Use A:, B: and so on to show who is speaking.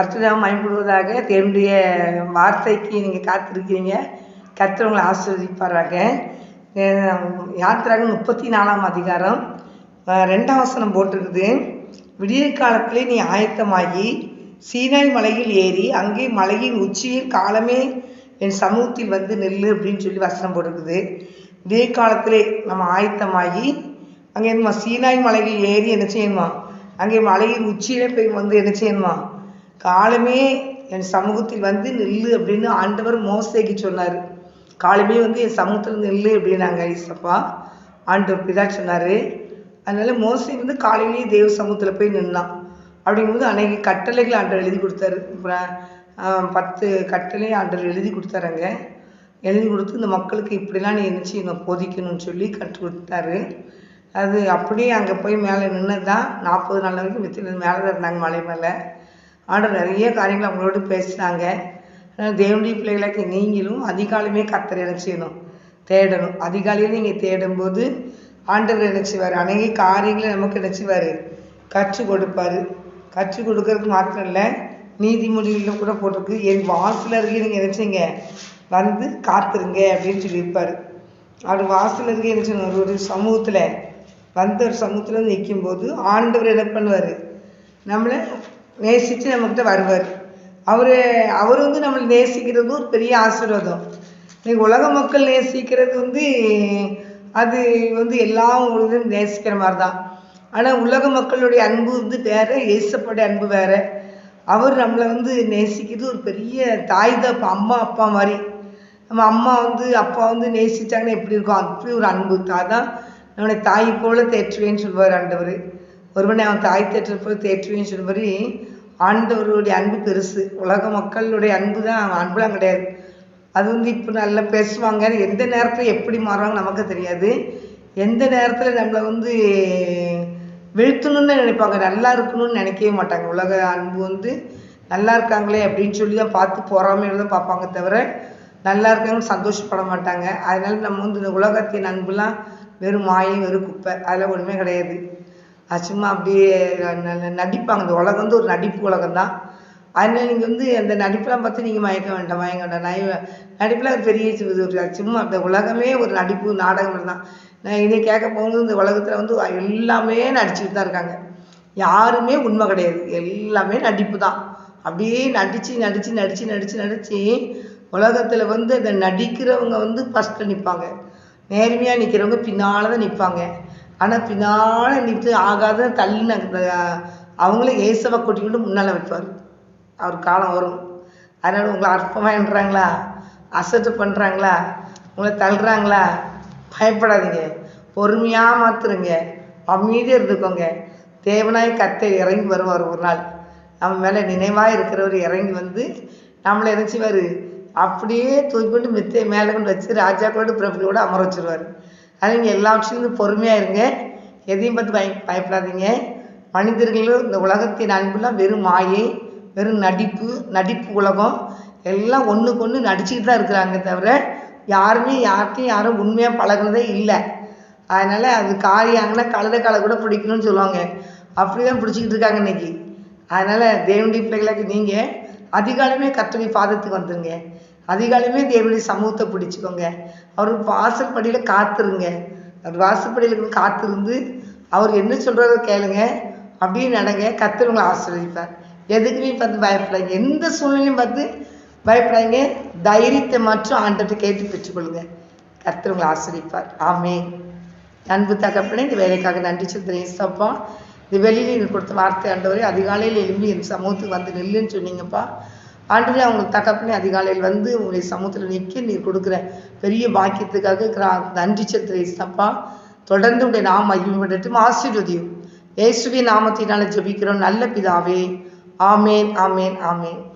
A: கர்த்தராக மயப்படுவதாக என்னுடைய வார்த்தைக்கு நீங்கள் காத்திருக்கிறீங்க. கர்த்தர் உங்களை ஆசீர்வதிப்பாராக. யாத்திராக முப்பத்தி நாலாம் அதிகாரம் ரெண்டாம் வசனம் போட்டிருக்குது. விடிய காலத்திலே நீ ஆயத்தமாகி சீனாய் மலையில் ஏறி அங்கே மலையின் உச்சியில் காலமே என் சமூகத்தில் வந்து நெல் அப்படின்னு சொல்லி வசனம் போட்டிருக்குது. விடிய காலத்திலே நம்ம ஆயத்தமாகி அங்கே என்னமா சீனாய் மலையில் ஏறி என்ன செய்யணுமா? அங்கே மலையின் உச்சியிலே போய் வந்து என்ன செய்யணுமா? காலமே என் சமூகத்தில் வந்து நெல் அப்படின்னு ஆண்டவர் மோசேக்கு சொன்னார். காலமே வந்து என் சமூகத்தில் நெல்லு அப்படின்னாங்க ஐசப்பா. ஆண்டவர் பிதா சொன்னார். அதனால மோசை வந்து காலையிலேயே தேவ சமூகத்தில் போய் நின்னான். அப்படிங்கும்போது அன்னைக்கு கட்டளைகள் ஆண்டவர் எழுதி கொடுத்தாரு. அப்புறம் பத்து கட்டளை ஆண்டவர் எழுதி கொடுத்தாருங்க. எழுதி கொடுத்து இந்த மக்களுக்கு இப்படிலாம் நீ என்ன செய்யணும் போதிக்கணும்னு சொல்லி கற்றுக் கொடுத்தாரு. அது அப்படியே அங்கே போய் மேலே நின்று தான் நாற்பது நாள் வரைக்கும் வித்து மேலே தான் இருந்தாங்க மலை மேலே. ஆண்டவர் நிறைய காரியங்கள் அவங்களோட பேசினாங்க. தேவனுடைய பிள்ளைகளுக்கு நீங்களும் அதிகாலமே கத்தரை என்ன செய்யணும்? தேடணும். அதிகாலையில் நீங்கள் தேடும்போது ஆண்டவர் என்ன செய்வார்? அநேக காரியங்களை நமக்கு என்ன செய்வார்? கற்றுக் கொடுப்பாரு. கற்றுக் கொடுக்கறதுக்கு மாத்திரம் இல்லை நீதிமொழிகளில் கூட போட்டிருக்கு. என் வாசல் அருகே நீங்கள் நினச்சிங்க வந்து காத்துருங்க அப்படின்னு சொல்லியிருப்பார். அவர் வாசல் அருகே என்ன செய்யணும்? ஒரு ஒரு சமூகத்தில் வந்த ஒரு சமூகத்தில் வந்து நிற்கும்போது ஆண்டவர் என்ன பண்ணுவார்? நம்மளை நேசித்து நம்மக்கிட்ட வருவார். அவர் அவர் வந்து நம்மளை நேசிக்கிறது ஒரு பெரிய ஆசீர்வாதம். இன்னைக்கு உலக மக்கள் நேசிக்கிறது வந்து அது வந்து எல்லா இதுவும் நேசிக்கிற மாதிரி தான் ஆனால் உலக மக்களுடைய அன்பு வந்து வேறு ஏசப்படைய அன்பு வேறு. அவர் நம்மளை வந்து நேசிக்கிறது ஒரு பெரிய தாய் தான் அம்மா அப்பா மாதிரி. நம்ம அம்மா வந்து அப்பா வந்து நேசித்தாங்கன்னா எப்படி இருக்கும்? அப்படி ஒரு அன்பு தான். நம்மளை தாய் போல தேற்றுவேன்னு சொல்லுவார் ஆண்டவர். ஒருவனை அவன் தாய் தேற்ற போல தேற்றுவேன்னு சொல்லுவார் ஆண்டவருடைய அன்பு பெருசு. உலக மக்களுடைய அன்பு தான் அன்புலாம் கிடையாது. அது வந்து இப்போ நல்லா பேசுவாங்க. எந்த நேரத்தில் எப்படி மாறுவாங்க நமக்கு தெரியாது. எந்த நேரத்தில் நம்மளை வந்து வீழ்த்தணும்னு நினைப்பாங்க. நல்லா இருக்கணும்னு நினைக்கவே மாட்டாங்க. உலக அன்பு வந்து நல்லா இருக்காங்களே அப்படின்னு சொல்லி தான் பார்த்து பொறாமையில தான் பார்ப்பாங்க தவிர நல்லா இருக்காங்கன்னு சந்தோஷப்பட மாட்டாங்க. அதனால நம்ம வந்து இந்த உலகத்தின் அன்புலாம் வெறும் மாயை வெறும் குப்பை. அதெல்லாம் ஒன்றுமே கிடையாது. அது சும்மா அப்படியே ந- நடிப்பாங்க. இந்த உலகம் வந்து ஒரு நடிப்பு உலகம் தான். அதனால நீங்கள் வந்து அந்த நடிப்பெல்லாம் பார்த்து நீங்கள் மயக்க வேண்டாம் மயங்க வேண்டாம். நான் நடிப்பில் ஒரு பெரிய சும்மா அந்த உலகமே ஒரு நடிப்பு நாடகம் தான். நான் இதை கேட்க போகும்போது இந்த உலகத்தில் வந்து எல்லாமே நடிச்சுட்டு தான் இருக்காங்க. யாருமே உண்மை கிடையாது. எல்லாமே நடிப்பு தான். அப்படியே நடித்து நடித்து நடித்து நடித்து நடித்து உலகத்தில் வந்து அந்த நடிக்கிறவங்க வந்து ஃபஸ்ட்டில் நிற்பாங்க நேர்மையாக நிற்கிறவங்க பின்னால் தான் நிற்பாங்க ஆனால் பின்னால் நின்று ஆகாத தள்ளின அவங்களே ஏசவை கூட்டிக்கிட்டு முன்னால் வைப்பார். அவர் காலம் வரும். அதனால் உங்களை அற்பமாகன்றாங்களா அசட்டு பண்ணுறாங்களா உங்களை தள்ளுறாங்களா? பயப்படாதீங்க. பொறுமையாக மாற்றுருங்க அமைதியாக இருந்துக்கோங்க. தேவனாய் கத்தை இறங்கி வருவார் ஒரு நாள். நம்ம மேலே நினைவாக இருக்கிறவர் இறங்கி வந்து நம்மளை என்ன செய்வார்? அப்படியே தூக்கி கொண்டு மித்தை மேலே கொண்டு வச்சு ராஜாக்களோட பிரபுகளோட அமர வச்சிருவார். அதனால் நீங்கள் எல்லா விஷயத்துலையும் பொறுமையாக இருங்க. எதையும் பார்த்து பய பயப்படாதீங்க. மனிதர்களும் இந்த உலகத்தின் அன்புலாம் வெறும் மாயை வெறும் நடிப்பு நடிப்பு உலகம். எல்லாம் ஒன்றுக்கு ஒன்று நடிச்சுக்கிட்டு தான் இருக்கிறாங்க தவிர யாருமே யார்கிட்டையும் யாரும் உண்மையாக பழகுனதே இல்லை. அதனால் அது காரியாங்கன்னா கழுத காலை கூட பிடிக்கணும்னு சொல்லுவாங்க. அப்படி தான் பிடிச்சிக்கிட்டு இருக்காங்க இன்னைக்கு. அதனால் தேவனுடைய பிள்ளைகளுக்கு நீங்கள் அதிகாலமே கர்த்தருடைய பாதத்துக்கு வந்துருங்க. அதிகாலமே தேவனுடைய சமூகத்தை பிடிச்சிக்கோங்க. அவர் வாசல் படியில் காத்துருங்க. அவர் வாசற்படியில் இருந்து காத்திருந்து அவர் என்ன சொல்கிறத கேளுங்க. அப்படின்னு நடங்க. கர்த்தர் உங்களை எதுக்குமே பார்த்து பயப்படாதீங்க. எந்த சூழ்நிலையும் பார்த்து பயப்படாதீங்க. தைரியத்தை மற்றும் ஆண்டத்தை கேட்டு பெற்றுக்கொள்ளுங்க. கர்த்தர் உங்களை ஆமே அன்பு தகப்பனே இந்த வேலைக்காக நன்றி சொல்கிறேன் ஏசப்பா இந்த வெளியில் எனக்கு கொடுத்த வார்த்தை ஆண்டவரே அதிகாலையில் எழும்பி என் சமூகத்துக்கு வந்து நில்லுன்னு சொன்னீங்கப்பா. ஆண்டவரே அவங்களுக்கு தகப்பனே அதிகாலையில் வந்து உங்களுடைய சமூகத்தில் நிற்க நீர் கொடுக்குற பெரிய பாக்கியத்துக்காக கிரா- நன்றி சொல்கிறேன் ஏசப்பா தொடர்ந்து உடைய நாம் மகிமைப்படட்டும். ஆசீர்வதியும். இயேசுவின் நாமத்தினால ஜெபிக்கிறோம். நல்ல பிதாவே. ஆமேன் ஆமேன் ஆமேன்.